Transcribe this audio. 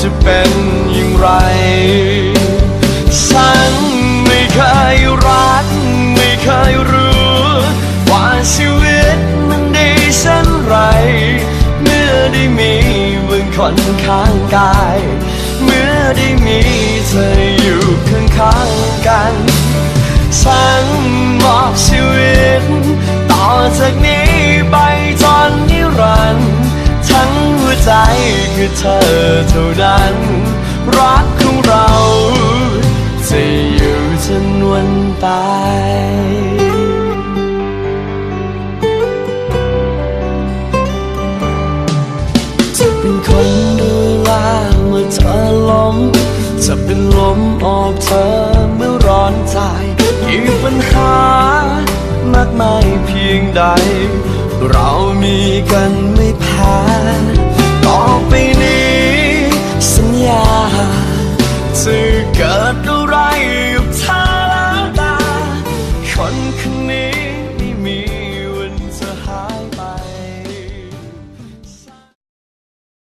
จะเป็นอย่างไร ฉันไม่เคยรัก ไม่เคยรู้ ว่าชีวิตมันดีเช่นไร เมื่อได้มีมึงคนข้างกาย เมื่อได้มีเธอ ใจคือเธอเท่านั้น รักของเราจะอยู่จนวันตายจะเป็นคนดูแลเมื่อเธอล้ม จะเป็นลมออกเธอเมื่อร้อนใจกี่ปัญหามากมายเพียงใด เรามีกัน